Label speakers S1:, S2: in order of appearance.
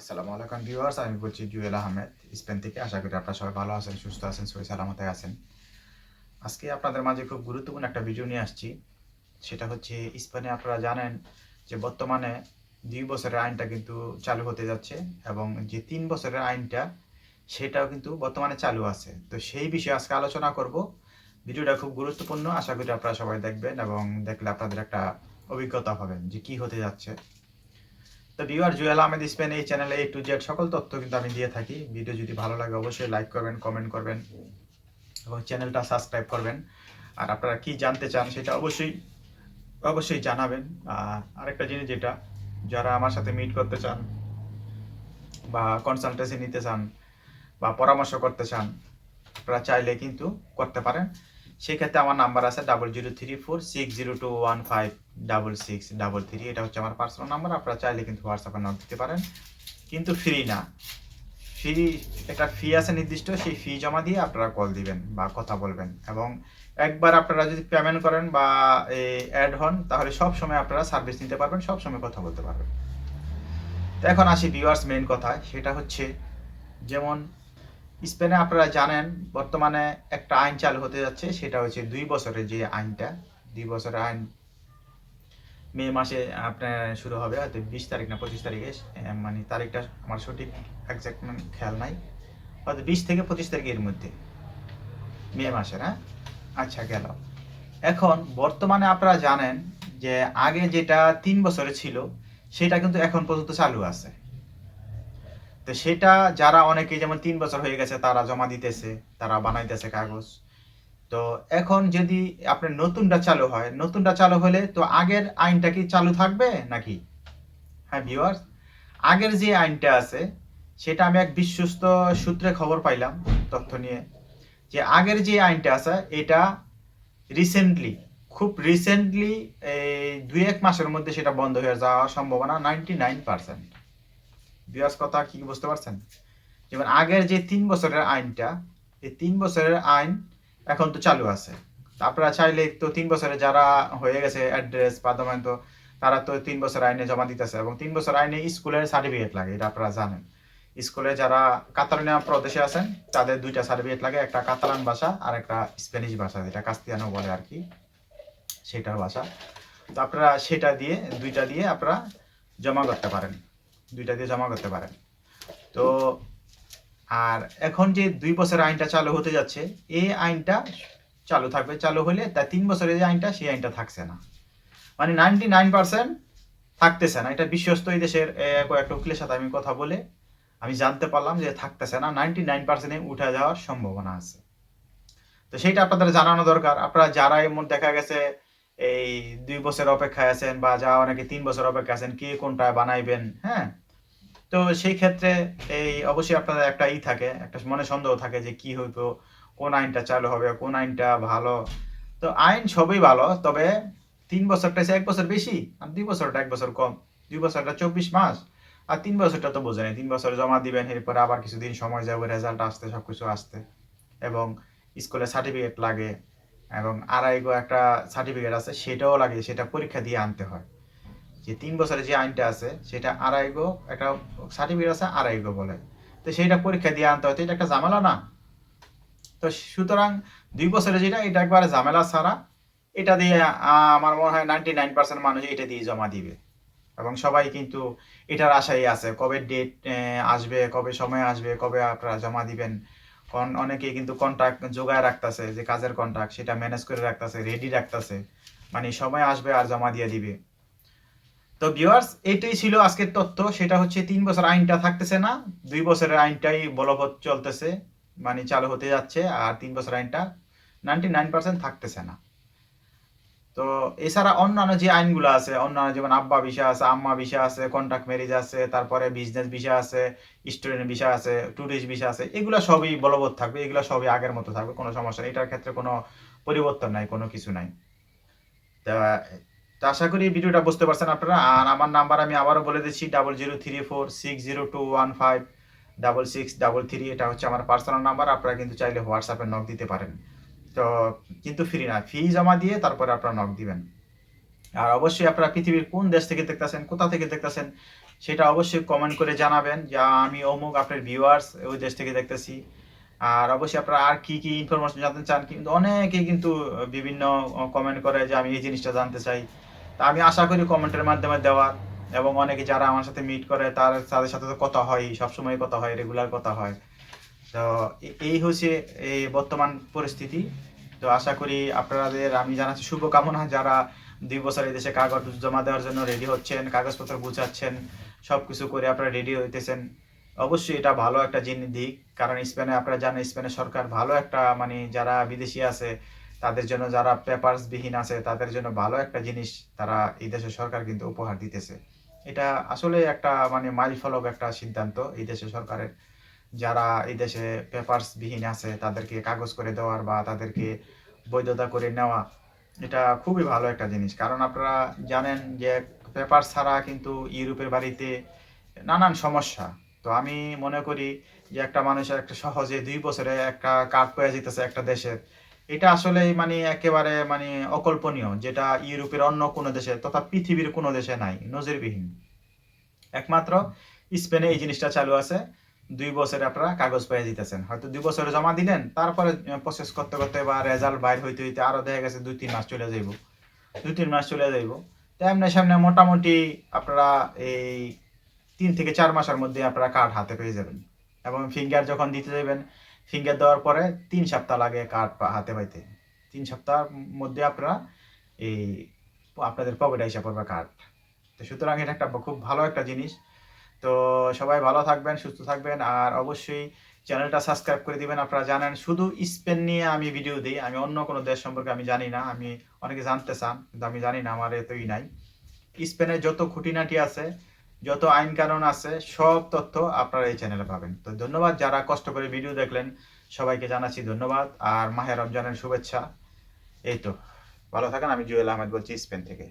S1: আসসালামু আলাইকুম ভিউয়ার্স, আমি বলছি জুয়েল আহমেদ, স্পেন থেকে। আশা করি আপনারা সবাই ভালো আছেন, সুস্থ আছেন, সবাই সালামতে আছেন। আজকে আপনাদের মাঝে খুব গুরুত্বপূর্ণ একটা ভিডিও নিয়ে আসছি। সেটা হচ্ছে, স্পেনে আপনারা জানেন যে বর্তমানে দুই বছরের আইনটা কিন্তু চালু হতে যাচ্ছে এবং যে তিন বছরের আইনটা, সেটাও কিন্তু বর্তমানে চালু আছে। তো সেই বিষয়ে আজকে আলোচনা করব। ভিডিওটা খুব গুরুত্বপূর্ণ, আশা করি আপনারা সবাই দেখবেন এবং দেখলে আপনাদের একটা অভিজ্ঞতা হবেন যে কি হতে যাচ্ছে। তো ভিউয়ার জুয়েল আহমেদ স্পেন এই চ্যানেলে এ টু জেড সকল তথ্য কিন্তু আমি দিয়ে থাকি। ভিডিও যদি ভালো লাগে অবশ্যই লাইক করবেন কমেন্ট করবেন এবং চ্যানেলটা সাবস্ক্রাইব করবেন। আর আপনারা কি জানতে চান সেটা অবশ্যই অবশ্যই জানাবেন। আর আরেকটা জিনিস যেটা, যারা আমার সাথে মিট করতে চান বা কনসালটেন্সি নিতে চান বা পরামর্শ করতে চান, আপনারা চাইলে কিন্তু করতে পারেন। সেক্ষেত্রে আমার নাম্বার আছে double zero three four six zero two one five double six double three এটা হচ্ছে আমার পার্সোনাল নাম্বার আপনারা চাইলে কিন্তু হোয়াটসঅ্যাপে নক দিতে পারেন। কিন্তু ফ্রি না। ফ্রি একটা ফি আছে নির্দিষ্ট, সেই ফি জমা দিয়ে আপনারা কল দিবেন বা কথা বলবেন। এবং একবার আপনারা যদি পেমেন্ট করেন বা অ্যাড হন, তাহলে সব সময় আপনারা সার্ভিস নিতে পারবেন, সব সময় কথা বলতে পারবেন। তো এখন আসি ভিউয়ার্স মেইন কথা সেটা হচ্ছে যেমন স্পেনে আপনারা জানেন, বর্তমানে একটা আইন চালু হতে যাচ্ছে, সেটা হচ্ছে দুই বছরের যে আইনটা, দুই বছরের আইন মে মাসে আপনার শুরু হবে, হয়তো বিশ তারিখ না পঁচিশ তারিখে মানে তারিখটা আমার সঠিক একজ্যাক্ট খেয়াল নাই, হয়তো বিশ থেকে পঁচিশ তারিখের মধ্যে, মে মাসের হ্যাঁ? আচ্ছা গেল। এখন বর্তমানে আপনারা জানেন যে আগে যেটা তিন বছরে ছিল, সেটা কিন্তু এখন পর্যন্ত চালু আছে। তো সেটা যারা অনেকে যেমন তিন বছর হয়ে গেছে, তারা জমা দিতেছে, তারা বানাইতেছে কাগজ। তো এখন যদি আপনার নতুনটা চালু হয়, নতুনটা চালু হলে তো আগের আইনটা কি চালু থাকবে নাকি? হ্যাঁ ভিউয়ার্স আগের যে আইনটা আছে, সেটা আমি এক বিশ্বস্ত সূত্রে খবর পাইলাম তথ্য নিয়ে, যে আগের যে আইনটা আছে, এটা রিসেন্টলি খুব রিসেন্টলি এই দুই এক মাসের মধ্যে সেটা বন্ধ হয়ে যাওয়ার সম্ভাবনা নাইনটি নাইন পার্সেন্ট বিয়াস কথা কি বুঝতে পারছেন? যেমন আগের যে তিন বছরের আইনটা, এই তিন বছরের আইন এখন তো চালু আছে। আপনারা চাইলে তো তিন বছরে যারা হয়ে গেছে অ্যাড্রেস বা তো তারা তো তিন বছর আইনে জমা দিতেছে এবং তিন বছর আইনে স্কুলের সার্টিফিকেট লাগে, এটা আপনারা জানেন। স্কুলে যারা কাতালোনিয়া প্রদেশে আছেন, তাদের দুইটা সার্টিফিকেট লাগে, একটা কাতালান ভাষা আর একটা স্প্যানিশ ভাষা, যেটা কাস্তিয়ানো বলে আর কি, সেটার ভাষা। তো আপনারা সেটা দিয়ে, দুইটা দিয়ে আপনারা জমা করতে পারেন। দুইটা দিয়ে জমা করতে পারেন। তো আর এখন যে দুই বছরের আইনটা চালু হতে যাচ্ছে, এই আইনটা চালু থাকবে, চালু হলে তা তিন বছরের যে আইনটা, সেই আইনটা থাকছে না। মানে নাইনটি নাইন পার্সেন্ট থাকতেছে না। এটা বিশ্বস্ত এই দেশের কয়েকটা উকিলের সাথে আমি কথা বলে আমি জানতে পারলাম যে থাকতেছে না। নাইনটি নাইন পার্সেন্টে উঠে যাওয়ার সম্ভাবনা আছে। তো সেইটা আপনাদের জানানো দরকার। আপনারা যারা এমন দেখা গেছে এই দুই বছর অপেক্ষায় আছেন বা যা অনেকে তিন বছর অপেক্ষা আছেন, কে কোনটা বানাইবেন হ্যাঁ? তো সেই ক্ষেত্রে এই অবশ্যই আপনাদের একটা ই থাকে, একটা মনে সন্দেহ থাকে যে কি হইতো কোন আইনটা চালু হবে, কোন আইনটা ভালো। তো আইন সবই ভালো, তবে তিন বছরটা এক বছর বেশি, আর দুই বছরটা এক বছর কম। দুই বছরটা চব্বিশ মাস, আর তিন বছরটা তো বোঝেন তিন বছর জমা দিবেন, এরপরে আবার কিছুদিন সময় যাবে রেজাল্ট আসতে সব কিছু আসতে। এবং স্কুলে সার্টিফিকেট লাগে এবং আড়াইগো একটা সার্টিফিকেট আছে, সেটাও লাগে, সেটা পরীক্ষা দিয়ে আনতে হয়। যে তিন বছরের যে আইনটা আছে, সেটা আড়াইগো একটা সার্টিফিকেট আছে আড়াইগো বলে। তো সেইটা পরীক্ষা দিয়ে আনতে হয়, তো এটা একটা ঝামেলা না? তো সুতরাং দুই বছরে যেটা, এটা একবারে ঝামেলা ছাড়া, এটা দিয়ে আমার মনে হয় নাইনটি নাইন পার্সেন্ট মানুষ এটা দিয়ে জমা দিবে। এবং সবাই কিন্তু এটার আশাই আছে, কবে ডেট আসবে, কবে সময় আসবে, কবে আপনারা জমা দিবেন অনেকেই কিন্তু কন্ট্রাক্ট জোগায় রাখতেছে, যে কাজের কন্ট্রাক্ট সেটা ম্যানেজ করে রাখতেছে রেডি রাখতেছে। মানে সময় আসবে আর জমা দিয়ে দিবে। তো ভিউয়ার্স এটাই ছিল আজকের তথ্য। সেটা হচ্ছে তিন বছর আইনটা থাকতেছে না, দুই বছরের আইনটাই বলবৎ চলতেছে মানে চালু হতে যাচ্ছে, আর তিন বছর আইনটা নাইনটি নাইন পার্সেন্ট থাকতেছে না। তো এছাড়া অন্যান্য যে আইনগুলো আছে, অন্যান্য যেমন আব্বা বিষয় আছে, আম্মা বিষয় আছে কন্ট্রাক্ট ম্যারেজ আছে, তারপরে বিজনেস বিষয় আছে স্টুডেন্ট বিষয় আছে ট্যুরিস্ট বিষয় আছে, এগুলো সবই বলবৎ থাকবে, এগুলো সবই আগের মতো থাকবে, কোনো সমস্যা এটার ক্ষেত্রে কোনো পরিবর্তন নাই, কোনো কিছু নাই। তা, তো আশা করি ভিডিওটা বুঝতে পারছেন আপনারা। আর আমার নাম্বার আমি আবারও বলে দিচ্ছি double zero three four six zero two one five double six double three এটা হচ্ছে আমার পার্সোনাল নাম্বার। আপনারা কিন্তু চাইলে হোয়াটসঅ্যাপে নক দিতে পারেন। তো কিন্তু ফ্রি না। ফি জমা দিয়ে তারপরে আপনারা নক দিবেন। আর অবশ্যই আপনারা পৃথিবীর কোন দেশ থেকে দেখতেছেন, কোথা থেকে দেখতেছেন, সেটা অবশ্যই কমেন্ট করে জানাবেন। যে আমি অমুক আপনার ভিউয়ার্স ওই দেশ থেকে দেখতেছি। আর অবশ্যই আপনারা আর কি কি ইনফরমেশন জানতে চান, কিন্তু অনেকেই কিন্তু বিভিন্ন কমেন্ট করে যে আমি এই জিনিসটা জানতে চাই। তা আমি আশা করি কমেন্টের মাধ্যমে দেওয়ার এবং অনেকে যারা আমার সাথে মিট করে, তার, তাদের সাথে তো কথা হয়, সবসময় কথা হয় রেগুলার কথা হয়। তো এই হচ্ছে এই বর্তমান পরিস্থিতি। তো আশা করি আপনাদের, আমি জানাচ্ছি শুভকামনা, যারা দুই বছর এই দেশে কাগজ জমা দেওয়ার জন্য রেডি হচ্ছেন, কাগজপত্র গুছাচ্ছেন সব কিছু করে আপনারা রেডি হইতেছেন। অবশ্যই এটা ভালো একটা জিনিস দিক, কারণ স্পেনে, আপনারা জানেন, স্পেনের সরকার ভালো একটা মানে যারা বিদেশি আছে, তাদের জন্য যারা পেপারস বিহীন আছে, তাদের জন্য ভালো একটা জিনিস তারা এই দেশের সরকার কিন্তু উপহার দিতেছে। এটা আসলে একটা মানে মাইল ফলক একটা সিদ্ধান্ত এই দেশের সরকারের। যারা এই দেশে পেপারস বিহীন আছে, তাদেরকে কাগজ করে দেওয়ার বা তাদেরকে বৈধতা করে নেওয়া, এটা খুবই ভালো একটা জিনিস। কারণ আপনারা জানেন যে পেপার ছাড়া কিন্তু ইউরোপের বাড়িতে নানান সমস্যা। তো আমি মনে করি যে একটা মানুষের একটা সহজে দুই বছরে একটা কার্ড পেয়ে যেতেছে একটা দেশের। এটা আসলে মানে একেবারে মানে অকল্পনীয়, যেটা ইউরোপের অন্য কোনো দেশে তথা পৃথিবীর কোনো দেশে নাই, নজিরবিহীন। একমাত্র স্পেনে এই জিনিসটা চালু আছে। দুই বছরে আপনারা কাগজ পেয়ে দিতেছেন। হয়তো দুই বছরে জমা দিলেন, তারপরে প্রসেস করতে করতে বা রেজাল্ট বাইর হইতে হইতে আরও দেখা গেছে দুই, তিন মাস চলে যাইব। দুই, তিন মাস চলে যাইব। তেমনি সামনে মোটামুটি আপনারা এই তিন থেকে চার মাসের মধ্যে আপনারা কার্ড হাতে পেয়ে যাবেন। এবং ফিঙ্গার যখন দিতে যাবেন ফিঙ্গার দেওয়ার পরে তিন সপ্তাহ লাগে কার্ড হাতে পাইতে। তিন সপ্তাহের মধ্যে আপনারা এই আপনাদের পকেটে এসে পড়বে কার্ড তো সুতরাং এটা একটা খুব ভালো একটা জিনিস। তো সবাই ভালো থাকবেন, সুস্থ থাকবেন আর অবশ্যই চ্যানেলটা সাবস্ক্রাইব করে দিবেন। আপনারা জানেন, শুধু স্পেন নিয়ে আমি ভিডিও দিই, আমি অন্য কোনো দেশ সম্পর্কে আমি জানি না, আমি অনেকে জানতে চান, কিন্তু আমি জানি না, আমার এতই নাই। স্পেনের যত খুঁটিনাটি আছে, যত আইন কানুন আছে, সব তথ্য আপনারা এই চ্যানেলে পাবেন। তো ধন্যবাদ, যারা কষ্ট করে ভিডিও দেখলেন, সবাইকে জানাচ্ছি ধন্যবাদ আর মাহের রমজানের শুভেচ্ছা। এই তো, ভালো থাকেন, আমি জুয়েল আহমেদ বলছি স্পেন থেকে।